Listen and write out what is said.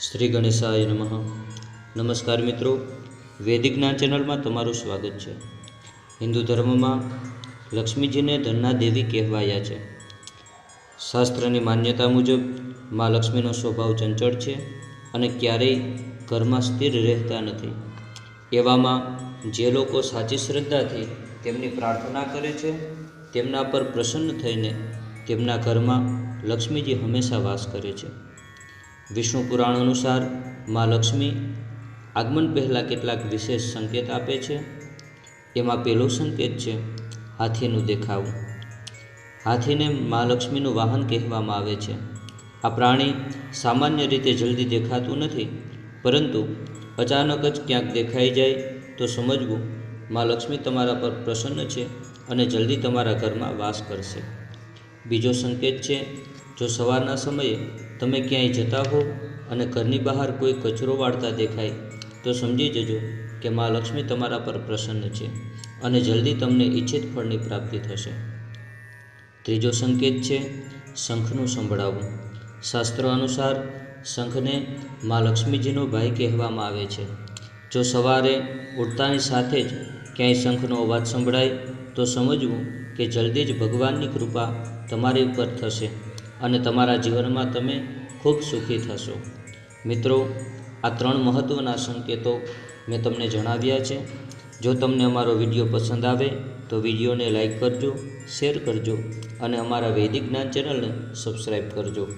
શ્રી ગણેશાય નમઃ. નમસ્કાર મિત્રો, વૈદિક જ્ઞાન ચેનલમાં તમારું સ્વાગત છે. હિન્દુ ધર્મમાં લક્ષ્મીજીને ધનના દેવી કહેવાયા છે. શાસ્ત્રની માન્યતા મુજબ, મા લક્ષ્મીનો સ્વભાવ ચંચળ છે અને ક્યારેય ઘરમાં સ્થિર રહેતા નથી. એવામાં જે લોકો સાચી શ્રદ્ધાથી તેમની પ્રાર્થના કરે છે, તેમના પર પ્રસન્ન થઈને તેમના ઘરમાં લક્ષ્મીજી હંમેશા વાસ કરે છે. વિષ્ણુ પુરાણ અનુસાર મા લક્ષ્મી આગમન પહેલાં કેટલાક વિશેષ સંકેત આપે છે. એમાં પહેલો સંકેત છે, હાથીનું દેખાવું. હાથીને મા લક્ષ્મીનું વાહન કહેવામાં આવે છે. આ પ્રાણી સામાન્ય રીતે જલ્દી દેખાતું નથી, પરંતુ અચાનક જ ક્યાંક દેખાઈ જાય તો સમજવું મા લક્ષ્મી તમારા પર પ્રસન્ન છે અને જલ્દી તમારા ઘરમાં વાસ કરશે. બીજો સંકેત છે જો સવારના સમયે તમે ક્યાંય જતા હો અને ઘરની બહાર કોઈ કચરો વાળતા દેખાય, તો સમજી જજો કે મા લક્ષ્મી તમારા પર પ્રસન્ન છે અને જલ્દી તમને ઈચ્છિત ફળની પ્રાપ્તિ થશે. ત્રીજો સંકેત છે, શંખનું સંભળાવવું શાસ્ત્ર અનુસાર, શંખને મા લક્ષ્મીજીનો ભાઈ કહેવામાં આવે છે. જો સવારે ઉઠતાની સાથે જ ક્યાંય શંખનો અવાજ સંભળાય, તો સમજવું કે જલ્દી જ ભગવાનની કૃપા તમારી ઉપર થશે. અને તમારા જીવનમાં તમે ખૂબ સુખી થશો. મિત્રો, આ ત્રણ મહત્ત્વના સંકેતો મેં તમને જણાવ્યા છે. જો તમને અમારો વીડિયો પસંદ આવે, તો વિડીયોને લાઈક કરજો, શેર કરજો અને અમારા વૈદિક જ્ઞાન ચેનલને સબસ્ક્રાઈબ કરજો.